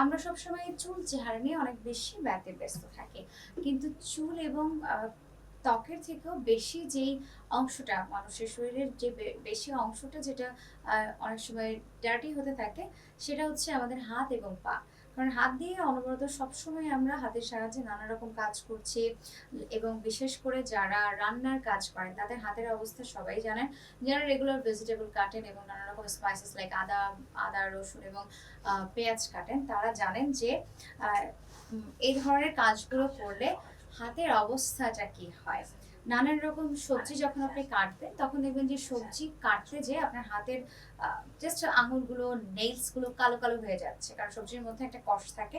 আমরা সবসময় চুল চেহারা নিয়ে অনেক বেশি ব্যতে ব্যস্ত থাকি। কিন্তু চুল এবং ত্বকের থেকেও বেশি যেই অংশটা, মানুষের শরীরের যে বেশি অংশটা যেটা অনেক সময় ডার্টি হতে থাকে, সেটা হচ্ছে আমাদের হাত এবং পা। কারণ হাত দিয়ে অনবরত সবসময় আমরা হাতের সাহায্যে নানা রকম কাজ করছি এবং বিশেষ করে যারা রান্নার কাজ করেন, তাদের হাতের অবস্থা সবাই জানেন। যারা রেগুলার ভেজিটেবল কাটেন এবং নানা রকম স্পাইসেস লাইক আদা আদা, রসুন এবং পেঁয়াজ কাটেন, তারা জানেন যে এই ধরনের কাজগুলো করলে হাতের অবস্থাটা কি হয়? নানান রকম সবজি যখন আপনি কাটবেন, তখন দেখবেন যে সবজি কাটতে যে আপনার হাতের জাস্ট আঙুলগুলো নেইলসগুলো কালো কালো হয়ে যাচ্ছে। কারণ সবজির মধ্যে একটা কষ থাকে।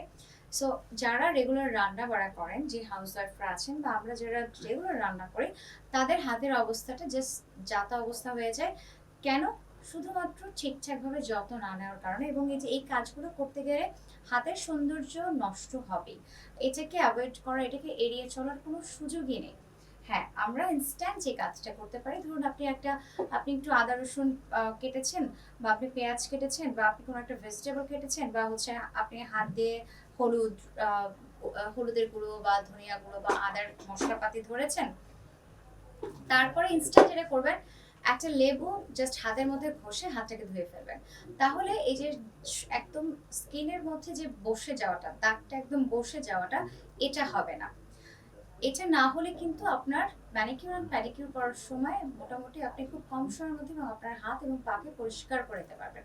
সো যারা রেগুলার রান্না বাড়া করেন, যে হাউস ওয়াইফরা আছেন বা আমরা যারা রেগুলার রান্না করি, তাদের হাতের অবস্থাটা জাস্ট যাতা অবস্থা হয়ে যায়। কেন? শুধুমাত্র ঠিকঠাকভাবে যত্ন না নেওয়ার কারণে এবং এই যে এই কাজগুলো করতে গেলে হাতের সৌন্দর্য নষ্ট হবে এটাকে অ্যাভয়েড করা, এটাকে এড়িয়ে চলার কোনো সুযোগই নেই। হ্যাঁ আমরা ইনস্ট্যান্ট যে কাজটা করতে পারি, ধরুন আপনি একটা, আপনি একটু আদা রসুন কেটেছেন বা আপনি পেঁয়াজ কেটেছেন বা আপনি কোনো একটা ভেজিটেবল কেটেছেন বা হচ্ছে আপনি হাত দিয়ে হলুদ হলুদের গুঁড়ো বা ধনিয়া গুঁড়ো বা আদার মশলাপাতি ধরেছেন, তারপরে ইনস্ট্যান্ট এটা করবেন। একটা লেবু জাস্ট হাতের মধ্যে ঘষে হাতটাকে ধুয়ে ফেলবেন। তাহলে এই যে একদম স্কিনের মধ্যে যে বসে যাওয়াটা, দাগটা একদম বসে যাওয়াটা, এটা হবে না। এটা না হলে কিন্তু আপনার ম্যানিকিউর অ্যান্ড প্যাডিকিউর করার সময় মোটামুটি আপনি খুব কম সময়ের মধ্যে এবং আপনার হাত এবং পাকে পরিষ্কার করে নিতে পারবেন।